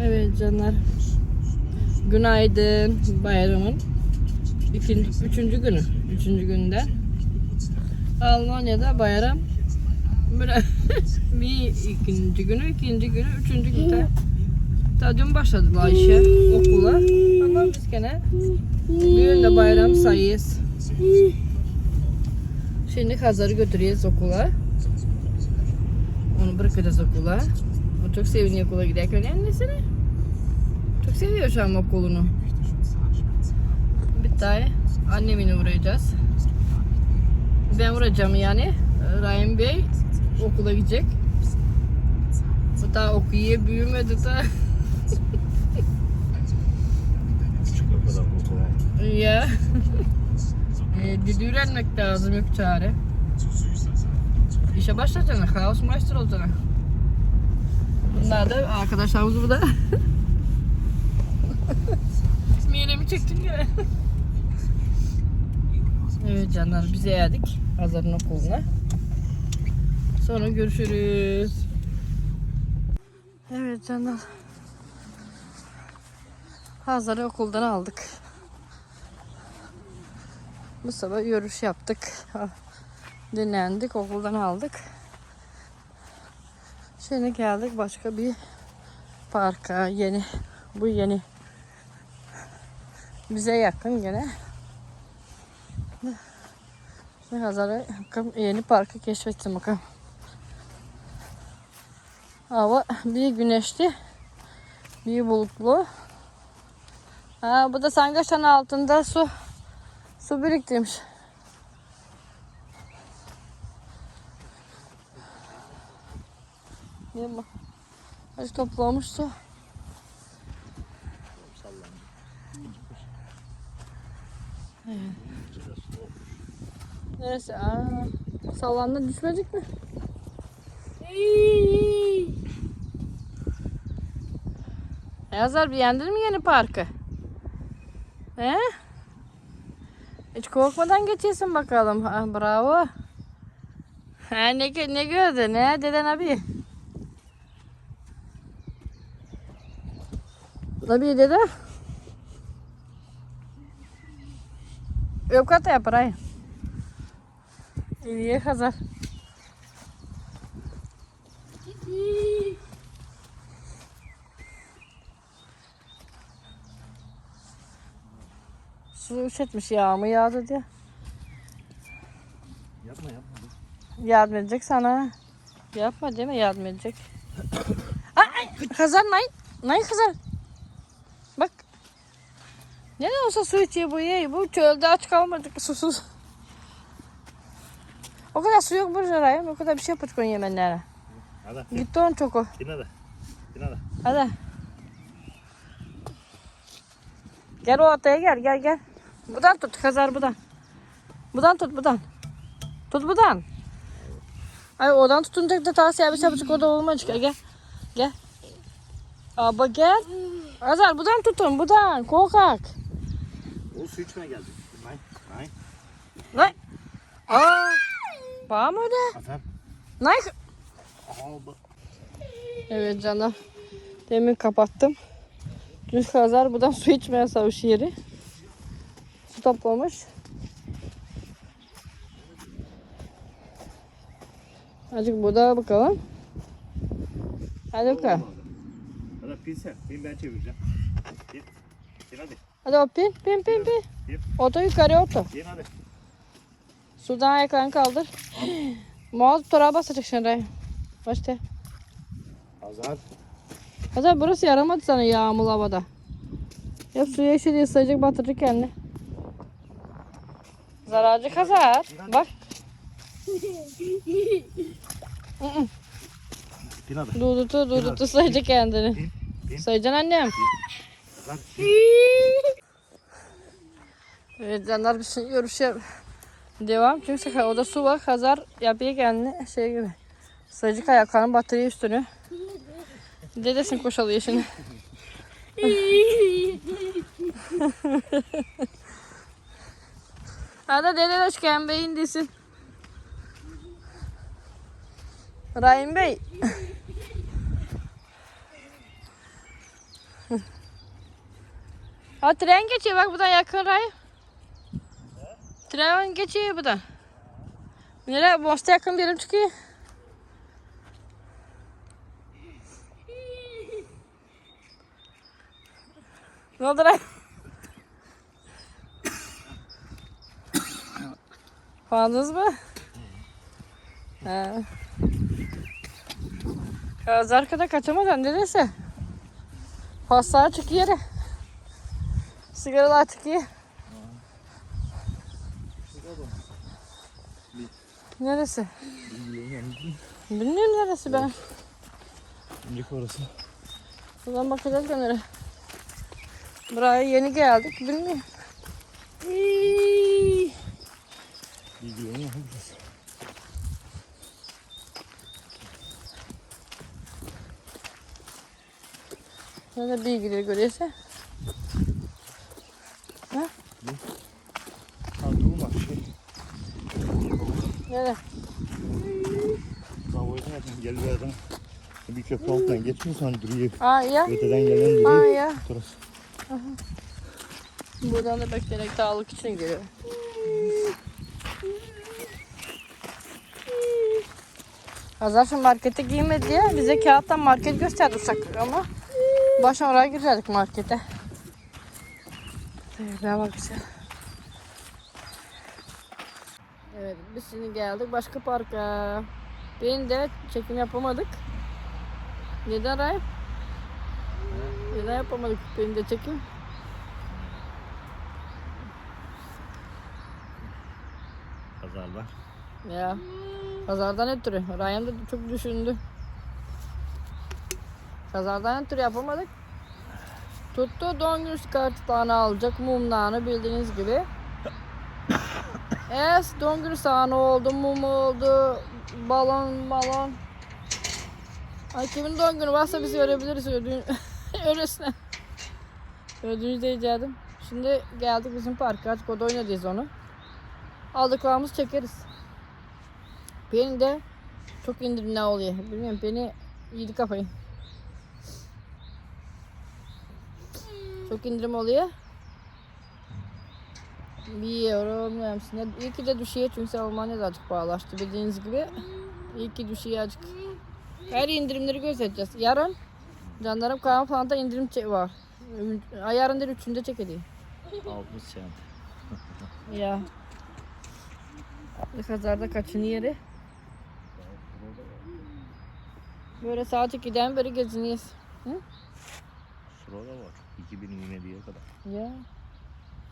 Evet canlar. Günaydın bayramın. ikinci, üçüncü günü. Üçüncü günde. Almanya'da bayram. Bir ikinci günü, ikinci günü, üçüncü günde. Daha dün başladılar işe, okula. Ama biz gene bugün de bayram sayıyız. Şimdi Hazar'ı götüreceğiz okula. Onu bırakacağız okula. Çok seviniyor okula giderken. Annesine. Çok seviyor şu an okulunu. Bir tane annemine uğrayacağız. Ben uğrayacağım yani. Rahim Bey okula gidecek. Bu daha okuyor, büyümedi daha. Ya. e, dil öğrenmek lazım yok çare. İşe başlayacaksın, kaos master olacaksın. Bunlar da arkadaşlarımız burada. Miğnemi çektim ya. evet canlar bize geldik Hazar'ın okuluna. Sonra görüşürüz. Evet canlar. Hazar'ı okuldan aldık. Bu sabah yürüyüş yaptık. Dinlendik, okuldan aldık. Şimdi geldik başka bir parka. Yeni, bu yeni. Bize yakın gene. Şimdi Hazar'a yeni parkı keşfettim bakalım. Hava bir güneşli, bir bulutlu. Ha, bu da sangaçların altında su su biriktirmiş. Yapma. Kaç toplamış su. Evet. Neresi? Aa, sallandı düşmedik mi? Yazar beğendin mi yeni parkı? He? Hiç korkmadan geçiyorsun bakalım. Ha, bravo. Ha, ne, ne gördün? Ne deden abi? Dede? Yok kata yapar ay. İyi hazır. Su üşütmüş yağmur yağdı diye. Yapma yapma. Yardım edecek sana. Yapma değil mi? Yardım edecek. ay, ay, Hazar nay. Nay Hazar. Bak. Ne olsa su içiyor bu ye. Bu çölde aç kalmadık susuz. O kadar su yok burada Rayım. O kadar bir şey yapacak onun yemenlere. Hadi. Gitti onun çok o. Yine de. Yine de. Hadi. Gel o ortaya gel gel gel. Buradan tut Hazar buradan. Buradan tut buradan. Tut buradan. Ay oradan tutunacak da ta servis yapacak o da olmaz. Gel gel. Gel. Aba gel. Hazar buradan tutun buradan. Korkak. O su içmeye geldik. Nay. Nay. Nay. Aa. Bağ mı öyle? Efendim. Nay. Aldı. Evet canım. Demin kapattım. Dün Hazar buradan su içmeye savaş yeri. Su toplamış. Azıcık burada bakalım. Hadi bakalım. Hadi pin sen. Pin ben çevireceğim. Pin. Pin hadi. Hadi o pin pin pin pin. Pin. Oto yukarı oto. Pin hadi. Sudan ayaklarını kaldır. Muaz torağa basacak şimdi. Başla. Hazar. Hazar burası yaramadı sana yağmurlu havada. Ya suya işe diye sıcak batıracak kendini. Zararcı Hazar. Bak. Pin hadi. Dudutu dudutu sayacak kendini. Sayacaksın annem. Hazar. Evet canlar bir şey yürüyüş yap- Devam çünkü o da su var. Hazar yapıyor kendini şey gibi. Sayacak ayaklarını batırıyor üstünü. Dedesin koşalıyor şimdi. Hadi dede hoş geldin beyin desin. Rahim Bey. Ha tren geçiyor bak buradan yakın ray. Tren geçiyor buradan. Nereye? Mosta yakın bir yerim çıkıyor. Ne oldu ray? Fandınız mı? He. Kız arkada kaçamadan neresi? Paslar çıkıyor yere. Sigaralar çıkıyor. Neresi? Bilmiyorum neresi ben. Önceki orası. Buradan bakacağız gönere. Buraya yeni geldik bilmiyorum. Bilgileniyor mu burası? Nerede bilgileri görüyorsa. Tanrım var şey. Nerede? Kavga zaten gel bir adam. Bir köprü altından geçmiyor hani duruyor. Aa ya. Öteden gelen Aa duruyor. ya. Burası. Buradan da bekleyerek sağlık için geliyor. Hazar şu markete giymedi diye bize kağıttan market gösterdi ama başına oraya girerdik markete. Şuraya bak güzel. Evet biz şimdi geldik başka parka. Ben de çekim yapamadık. Neden Rahip? Neden yapamadık benim de çekim? Pazarlar. Ya pazardan ötürü. Ryan da çok düşündü. Pazardan ötürü yapamadık. Tuttu doğum günü kartlarını alacak mumlarını bildiğiniz gibi. Es doğum günü sahanı oldu, mum oldu, balon balon. Ay kimin doğum günü varsa biz verebiliriz ödün öylesine. Ödünç diyecektim. Şimdi geldik bizim parka artık o da oynayacağız onu. Aldıklarımızı çekeriz. Beni de çok indirimli oluyor. Bilmiyorum beni yedi kafayı. Çok indirim oluyor. Bir euro bilmiyorum. Ne, iyi ki de düşüyor çünkü Almanya'da azıcık pahalaştı bildiğiniz gibi. İyi ki düşüyor azıcık. Her indirimleri göstereceğiz. Yarın Canlarım Kaan falan da indirim var. Ayarın değil üçünde çekiliyor. 60 sent. Ya. Ne kadar da kaçın yeri. Böyle saat 2'den beri geziniyoruz. Şurada var. 2027'ye kadar. Ya.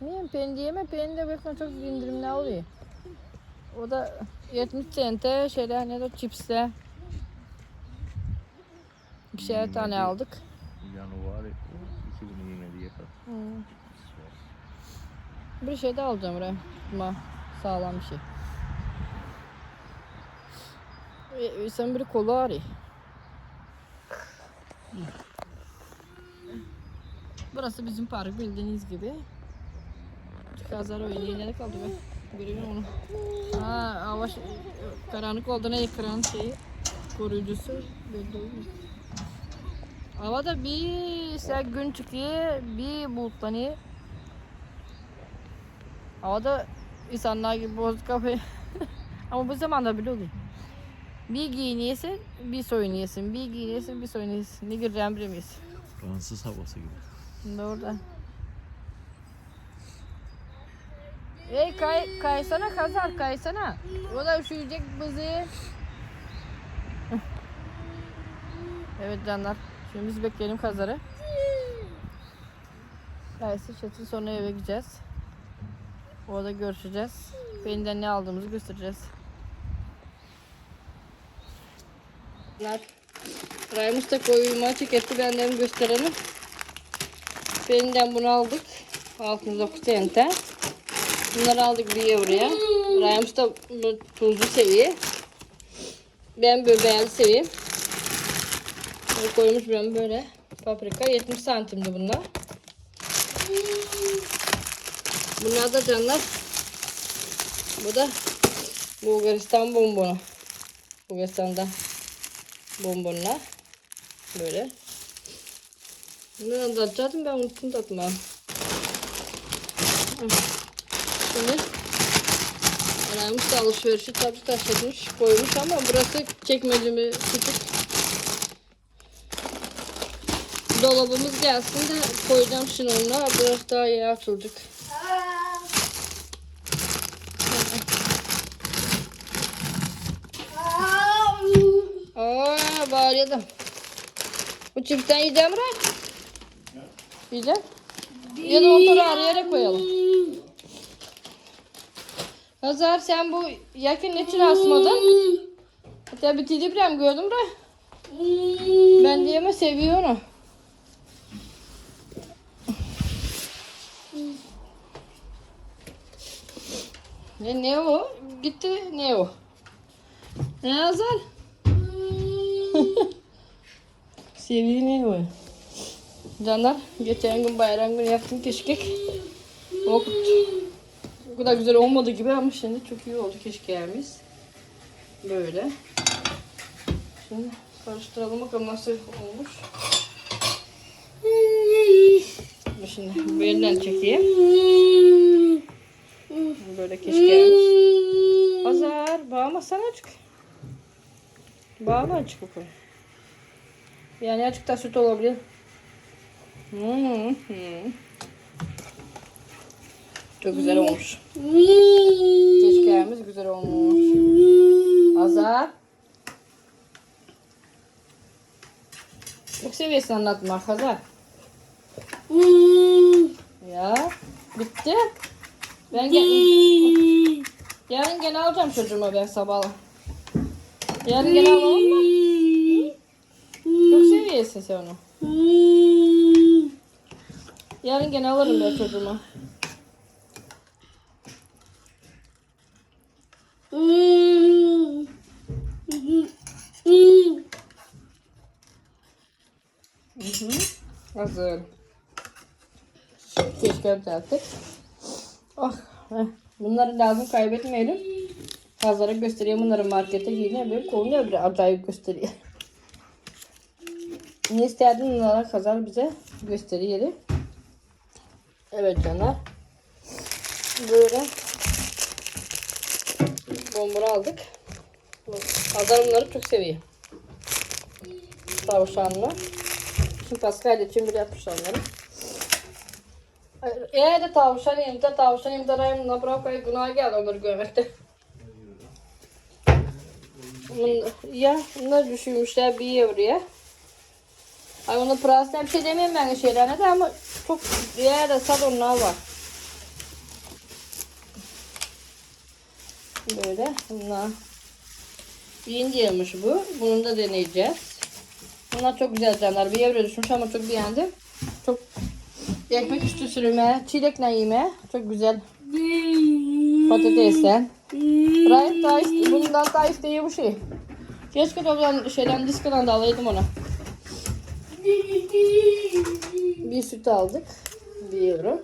Niye pendiye mi? Pendiye bakma çok indirimli oluyor. O da 70 sente şeyler ne de chipsler. İkişer tane aldık. Januari 2027'ye kadar. Hı. Bir şey de alacağım buraya. Ama sağlam bir şey. E, sen bir kolu arıyor. Burası bizim park bildiğiniz gibi. Kazar oynuyor. Nerede kaldı be? Görüyorum onu. Ha, hava karanlık olduğuna ekran şeyi koruyucusu olmuyor. Havada bir sen gün çıkıyor, bir bulutlanıyor. Havada insanlar gibi bozuk kafayı. Ama bu zamanda bile oluyor. Bir giyiniyorsun, bir soyunuyorsun. Bir giyiniyorsun, bir soyunuyorsun. Ne gireceğimi bilemiyorsun. Fransız havası gibi. Doğru da. Ey kay, kaysana kazar kaysana. O da üşüyecek bizi. evet canlar. Şimdi biz bekleyelim kazarı. Kaysı çatı sonra eve gideceğiz. Orada görüşeceğiz. Benden ne aldığımızı göstereceğiz. Raymus da koyuma çeketti benden gösterelim. Benden bunu aldık. 69 tente. Bunları aldık bir euroya. Da bunu tuzlu seviyor. Ben böbeğli seviyorum. Bunu koymuş ben böyle. Paprika 70 santimdi bunlar. Bunlar da canlar. Bu da Bulgaristan bonbonu. Bulgaristan'da bonbonlar. Böyle. Ne anlatacaktım ben unuttum tatma. Şimdi Anamız da alışverişi tabii taşımış koymuş ama burası çekmecemi küçük. Dolabımız gelsin de koyacağım şimdi onunla. Burası daha iyi açılacak. Aa bağırıyordum. Bu çiftten yiyeceğim mi? Yiyeceğim. Ya da motoru araya koyalım. Hazar sen bu yakın için asmadın. Hatta bir telegram gördüm de. Ben diyeme seviyor onu. Ne, ne o? Gitti ne o? Ne Hazar? Seviyor ne o? Canlar geçen gün bayram günü yaptım keşkek. Okut. O kadar güzel olmadı gibi ama şimdi çok iyi oldu keşkeğimiz. Böyle. Şimdi karıştıralım bakalım nasıl olmuş. Şimdi bu elinden çekeyim. Böyle keşkeğimiz. Azar bağırmasana açık. Bağırma açık bakalım. Yani açık da süt olabilir. Çok güzel olmuş. Keşkeğimiz güzel olmuş. Azar. Çok seviyorsun anlatmak Hazar. Ya bitti. Ben gel yarın gene alacağım çocuğuma ben sabah. Yarın gene alalım mı? Çok seviyorsun sen onu. Yarın gene alırım ben çocuğuma. Hı. Hazır. Keşke yaptık. Oh, heh. Bunları lazım kaybetmeyelim. Pazara gösteriyor bunları markete yine böyle konuyor bir acayip gösteriyor. Ne istedin onlara kazar bize gösteriyor. Evet canlar. Böyle bomburu aldık. Pazar bunları çok seviyor. Tavşanlı. Şimdi Pascal için bile yapmış onları. Eğer de tavşan yemde tavşan yemde rayım ne bırakayım günah geldi onları görmekte. Ya bunlar düşürmüşler bir yavruya. Ay onu pırasına bir şey demeyeyim ben şeylerine de ama çok diğer de sad onlar var. Böyle bunlar. Yeni diyormuş bu. Bunu da deneyeceğiz. Bunlar çok güzel canlar. Bir yavru düşmüş ama çok beğendim. Çok ekmek üstü sürüme, çilekle yeme. Çok güzel. Patatesle. Rahip daha bundan daha isteği bu şey. Keşke de oradan şeyden diskadan da alaydım ona. Bir süt aldık. Bir euro.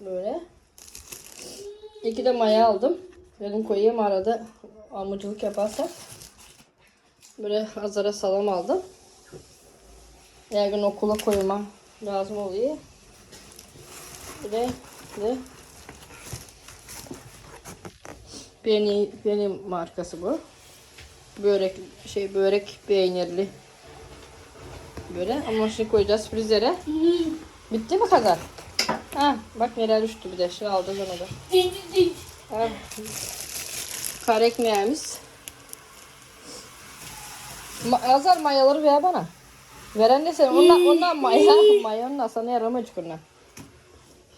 Böyle. İki de maya aldım. Dedim koyayım arada almacılık yaparsak. Böyle hazıra salam aldım. Her gün okula koymam lazım oluyor. Bir de, bir de Beni, benim markası bu. Börek şey börek peynirli. Böyle ama şimdi koyacağız frizere. Bitti mi kadar? Ha bak neler düştü bir de. Şimdi alacağız onu da. Ha. Kar ekmeğimiz. Ma Azar mayaları ver bana. Veren ne sen? Ondan, ondan maya. Maya ondan sana yaramacık ondan.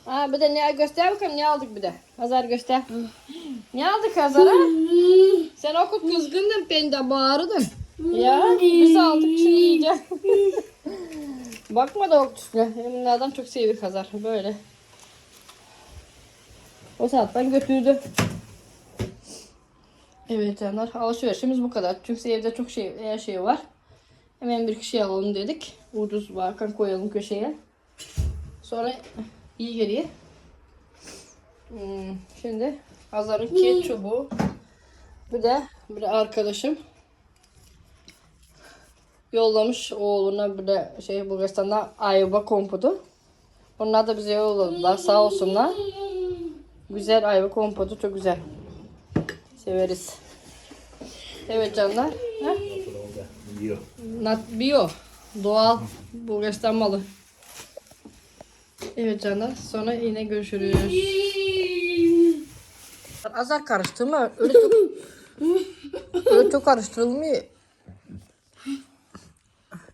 Ha bir de ne göster bakalım ne aldık bir de. Azar göster. Ne aldık Azar'a? Sen okut kızgındın ben de bağırdın. Ya biz aldık şimdi yiyeceğim. Bakma da üstüne. Bunlardan çok seviyor Hazar. Böyle. O saatten götürdü. Evet canlar alışverişimiz bu kadar. Çünkü evde çok şey her şey var. Hemen bir kişi alalım dedik. Ucuz varken koyalım köşeye. Sonra iyi geliyor. Hmm, şimdi Hazar'ın ketçubu. Bir de bir arkadaşım. Yollamış oğluna bir de şey Bulgaristan'da ayva kompotu. Onlar da bize yolladılar sağ olsunlar. Güzel ayva kompotu çok güzel. Severiz. Evet canlar. Yiyor. Nat bio. Doğal Bulgaristan malı. Evet canlar. Sonra yine görüşürüz. Azar karıştırma. Öyle çok, öyle çok karıştırılmıyor.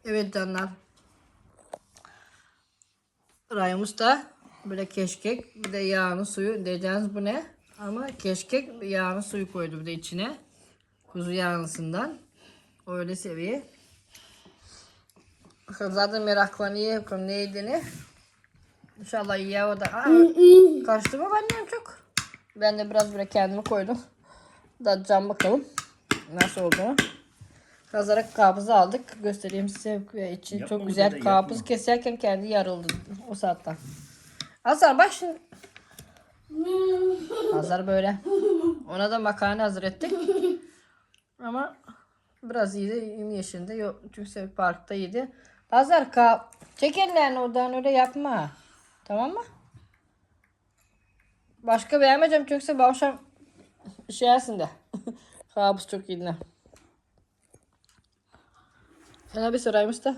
Evet canlar. Rayımız da böyle keşkek bir de yağını suyu diyeceğiniz bu ne? Ama keşkek yağını suyu koydu bir de içine. Kuzu yağlısından. Öyle seviye. Zaten meraklanıyor neydi ne. İnşallah iyi o da. Karıştırma benden çok. Ben de biraz böyle kendimi koydum. Tadacağım bakalım nasıl olduğunu. Kazarak kabızı aldık. Göstereyim size. Ve içi Yapma çok güzel. Kabız keserken kendi yarıldı o saatten. Azar bak şimdi. Azar böyle. Ona da makarna hazır ettik. Ama biraz iyiydi. 20 yaşında. Yok, çünkü parkta iyiydi. Azar ka çek ellerini oradan öyle yapma. Tamam mı? Başka beğenmeyeceğim çünkü bu akşam şey yersin de. Kabus çok iyiydi. Sana bir sorayım da.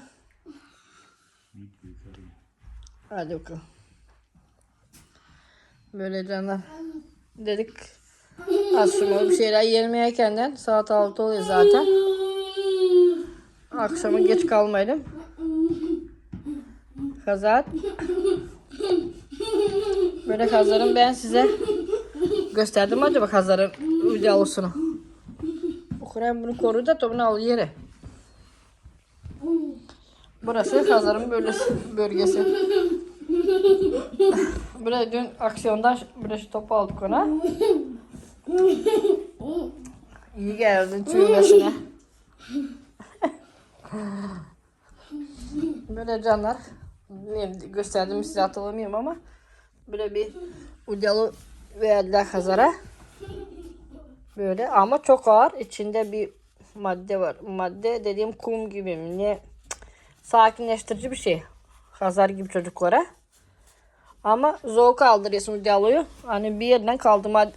Hadi bakalım. Böyle canlar. Dedik akşama bir şeyler yiyelim yerkenden. Saat 6 oluyor zaten. Akşama geç kalmayalım. Kazat. Böyle kazarım ben size gösterdim acaba kazarın videosunu. Okuran bunu koru da topunu al yere. Burası kazarın bölgesi. Böyle dün aksiyondan böyle şu topu aldık ona. İyi geldin tüy başına. Böyle canlar. Gösterdim size hatırlamıyorum ama böyle bir ucalı verdiler kazara. Böyle ama çok ağır. İçinde bir madde var. Madde dediğim kum gibi mi ne? Sakinleştirici bir şey. Kazar gibi çocuklara. Ama zor kaldırıyorsun ucalıyı. Hani bir yerden kaldı madde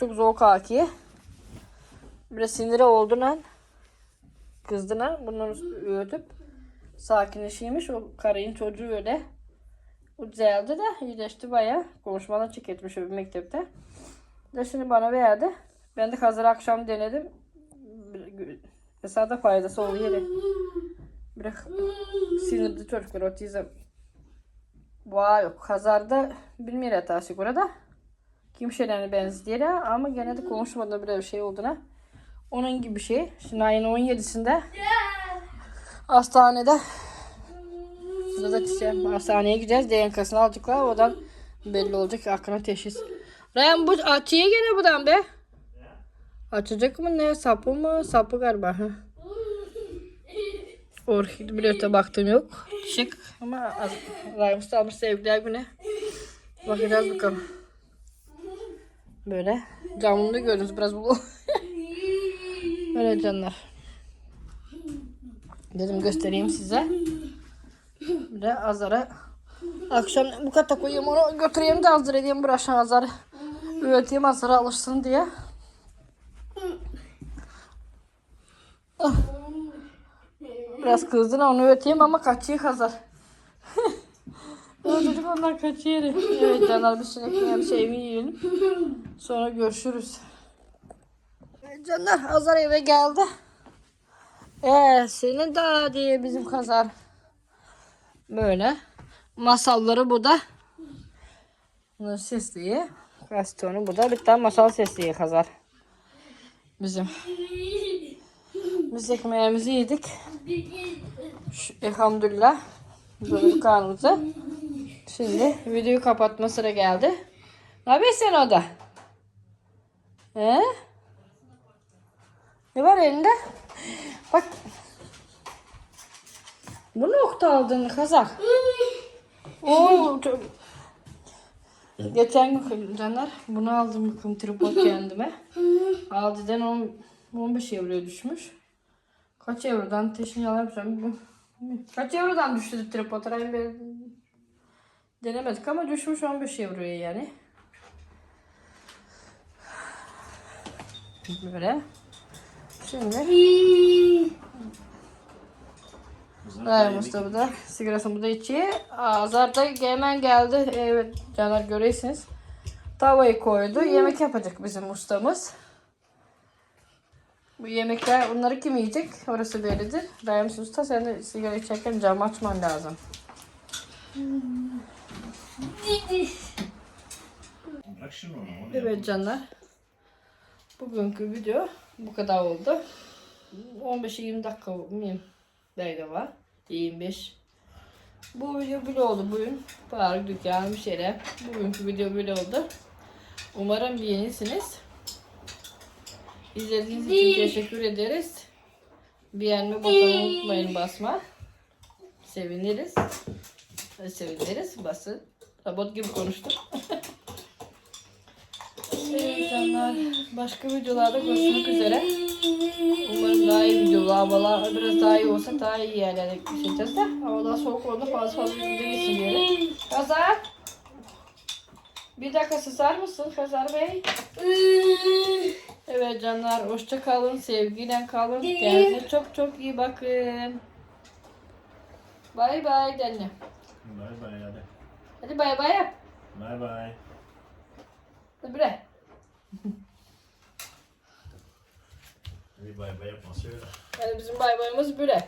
çok, zor kalkıyor. Biraz siniri olduğundan kızdığına bunu öğütüp sakinleşiymiş. O karayın çocuğu öyle. O düzeldi de iyileşti baya. Konuşmadan çeketmiş bir mektepte. De şimdi bana verdi. Ben de hazır akşam denedim. Mesela da faydası oluyor. Biraz sinirli çocuklar otizm. Vay yok. Kazarda bilmiyor hatası burada. Kimselerine benziyor ama gene de konuşmadan bir şey olduğuna. Onun gibi bir şey. Şimdi ayın 17'sinde hastanede Burada da hastaneye gideceğiz. DNK'sını alacaklar. Oradan belli olacak hakkında teşhis. Ryan bu açıyor gene buradan be. Açacak mı ne? Sapı mı? Sapı galiba. Ha. Orkid bilete baktım yok. Şık ama Usta almış sevgiler güne. Bakacağız bakalım. Böyle. Camını gördünüz biraz bu. Böyle canlar. Dedim göstereyim size. Bir de Azar'a akşam bu kadar koyayım onu götüreyim de hazır edeyim bırakın Azar'ı. Öğreteyim Azar'a alışsın diye. Ah. Biraz kızdın onu öğreteyim ama kaçıyor Azar. O çocuk ondan kaçıyor. Evet canlar bir şimdi bir şey yiyelim. Sonra görüşürüz. Canlar Azar eve geldi. Ee, seni daha diye bizim kazar. Böyle. Masalları bu da. Bunun sesliği. Gastonu bu da. Bir tane masal sesliği kazar. Bizim. Biz ekmeğimizi yedik. Şu, elhamdülillah. Böyle karnımıza. Şimdi videoyu kapatma sıra geldi. Ne yapıyorsun sen orada? He? Ne var elinde? Bak. Bu nokta aldın kazak. Oo, çok... Geçen gün canlar bunu aldım bakın tripod kendime. Aldi'den 10, 15 euroya düşmüş. Kaç eurodan yalan yapacağım. Kaç eurodan düştü tripod? Ben denemedik ama düşmüş 15 euroya yani. Böyle. Şimdi Ay Mustafa da sigarasını da içiyor. Azar da hemen geldi. Evet canlar görüyorsunuz. Tavayı koydu. Yemek yapacak bizim ustamız. Bu yemekler onları kim yiyecek? Orası bellidir. Dayamış usta sen de sigara içerken cam açman lazım. Evet canlar. Bugünkü video bu kadar oldu. 15-20 dakika mıyım? Dakika var. 25. Bu video böyle oldu bugün. Park, dükkan bir şeyler. Bugünkü video böyle oldu. Umarım beğenirsiniz. İzlediğiniz için teşekkür ederiz. Beğenme butonunu unutmayın basma. Seviniriz. Seviniriz. Basın. Robot gibi konuştum. Evet canlar. Başka videolarda görüşmek üzere. Umarım daha iyi videolar, havalar biraz daha iyi olsa daha iyi yerlere gideceğiz de. Havalar soğuk oldu fazla fazla yüzde gitsin diye. Hazar. Bir dakika sızar mısın Hazar Bey? Evet canlar hoşça kalın, sevgiyle kalın. Kendinize çok çok iyi bakın. Bay bay denle. Bye bye hadi. Hadi bay bay yap. Bye bye. Hadi bre. Hadi bye bye yapma söyle. Hadi bizim bay bayımız böyle.